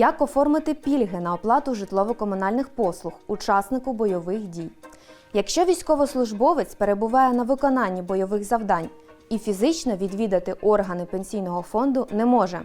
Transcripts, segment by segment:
Як оформити пільги на оплату житлово-комунальних послуг учаснику бойових дій? Якщо військовослужбовець перебуває на виконанні бойових завдань і фізично відвідати органи пенсійного фонду не може.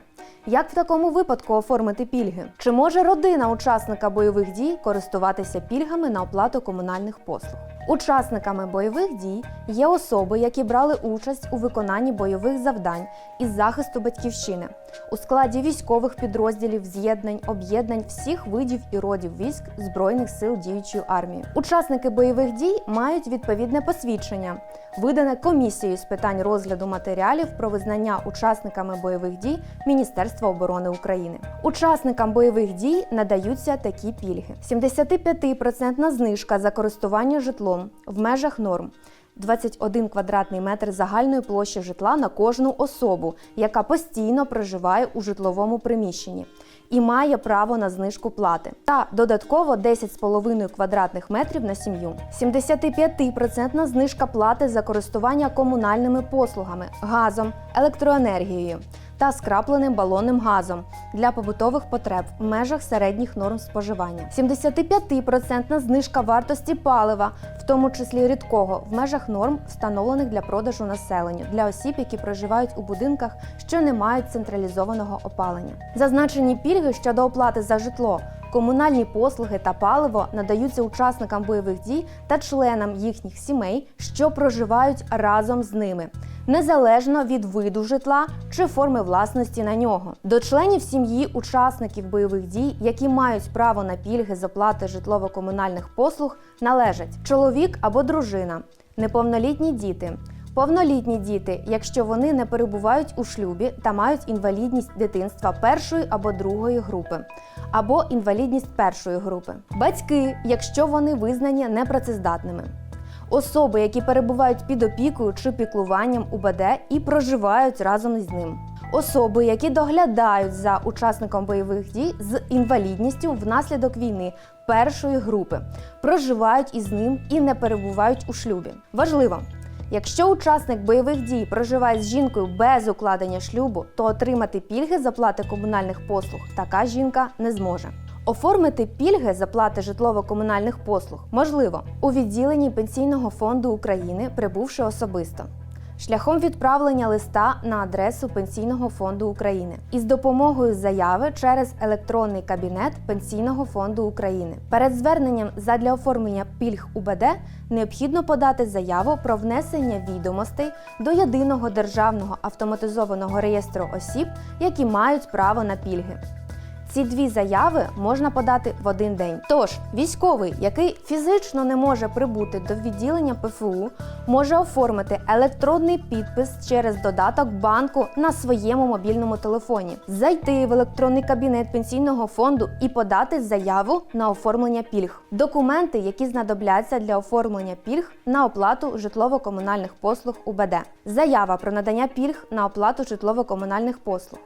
Як в такому випадку оформити пільги? Чи може родина учасника бойових дій користуватися пільгами на оплату комунальних послуг? Учасниками бойових дій є особи, які брали участь у виконанні бойових завдань із захисту батьківщини у складі військових підрозділів, з'єднань, об'єднань всіх видів і родів військ Збройних сил діючої армії. Учасники бойових дій мають відповідне посвідчення, видане комісією з питань розгляду матеріалів про визнання учасниками бойових дій Міністерства оборони України. Учасникам бойових дій надаються такі пільги: 75% знижка за користування житлом в межах норм. 21 квадратний метр загальної площі житла на кожну особу, яка постійно проживає у житловому приміщенні і має право на знижку плати, та додатково 10,5 квадратних метрів на сім'ю. 75% знижка плати за користування комунальними послугами, газом, електроенергією та скрапленим балонним газом для побутових потреб в межах середніх норм споживання. 75% знижка вартості палива, в тому числі рідкого, в межах норм, встановлених для продажу населенню для осіб, які проживають у будинках, що не мають централізованого опалення. Зазначені пільги щодо оплати за житло. Комунальні послуги та паливо надаються учасникам бойових дій та членам їхніх сімей, що проживають разом з ними, незалежно від виду житла чи форми власності на нього. До членів сім'ї учасників бойових дій, які мають право на пільги з оплати житлово-комунальних послуг, належать чоловік або дружина, неповнолітні діти. Повнолітні діти, якщо вони не перебувають у шлюбі та мають інвалідність дитинства першої або другої групи, або інвалідність першої групи, батьки, якщо вони визнані непрацездатними, особи, які перебувають під опікою чи піклуванням УБД і проживають разом із ним. Особи, які доглядають за учасником бойових дій з інвалідністю внаслідок війни першої групи, проживають із ним і не перебувають у шлюбі. Важливо, Якщо учасник бойових дій проживає з жінкою без укладення шлюбу, то отримати пільги з оплати комунальних послуг така жінка не зможе. Оформити пільги з оплати житлово-комунальних послуг можливо у відділенні Пенсійного фонду України, прибувши особисто. Шляхом відправлення листа на адресу Пенсійного фонду України із допомогою заяви через електронний кабінет Пенсійного фонду України. Перед зверненням задля оформлення пільг УБД необхідно подати заяву про внесення відомостей до єдиного державного автоматизованого реєстру осіб, які мають право на пільги. Ці дві заяви можна подати в один день. Тож, військовий, який фізично не може прибути до відділення ПФУ, може оформити електронний підпис через додаток банку на своєму мобільному телефоні, зайти в електронний кабінет пенсійного фонду і подати заяву на оформлення пільг. Документи, які знадобляться для оформлення пільг на оплату житлово-комунальних послуг УБД. Заява про надання пільг на оплату житлово-комунальних послуг.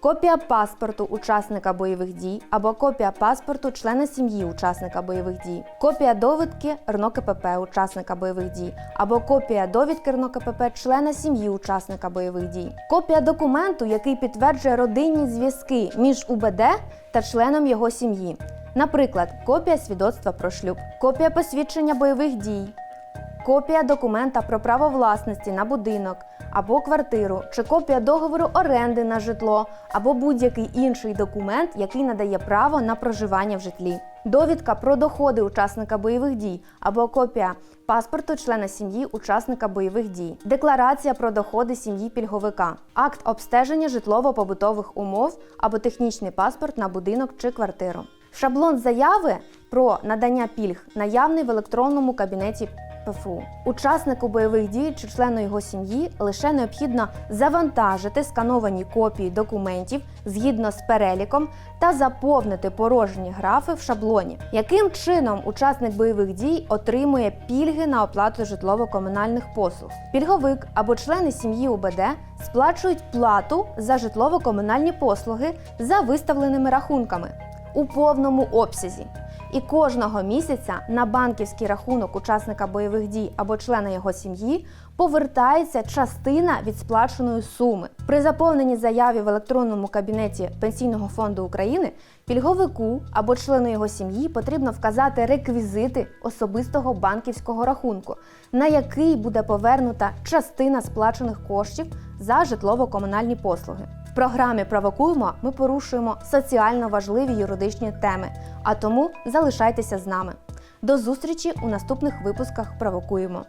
Копія паспорту учасника бойових дій або копія паспорту члена сім'ї учасника бойових дій, копія довідки РНОКПП учасника бойових дій або копія довідки РНОКПП члена сім'ї учасника бойових дій, копія документу, який підтверджує родинні зв'язки між УБД та членом його сім'ї. Наприклад, копія свідоцтва про шлюб, копія посвідчення бойових дій, копія документа про право власності на будинок або квартиру, чи копія договору оренди на житло, або будь-який інший документ, який надає право на проживання в житлі. Довідка про доходи учасника бойових дій або копія паспорту члена сім'ї учасника бойових дій, декларація про доходи сім'ї пільговика, акт обстеження житлово-побутових умов або технічний паспорт на будинок чи квартиру. Шаблон заяви про надання пільг наявний в електронному кабінеті ПФУ. Учаснику бойових дій чи члену його сім'ї лише необхідно завантажити скановані копії документів згідно з переліком та заповнити порожні графи в шаблоні. Яким чином учасник бойових дій отримує пільги на оплату житлово-комунальних послуг? Пільговик або члени сім'ї УБД сплачують плату за житлово-комунальні послуги за виставленими рахунками у повному обсязі І кожного місяця на банківський рахунок учасника бойових дій або члена його сім'ї повертається частина від сплаченої суми. При заповненні заяві в електронному кабінеті Пенсійного фонду України пільговику або члену його сім'ї потрібно вказати реквізити особистого банківського рахунку, на який буде повернута частина сплачених коштів за житлово-комунальні послуги. Програмі Провокуємо ми порушуємо соціально важливі юридичні теми, а тому залишайтеся з нами. До зустрічі у наступних випусках Провокуємо.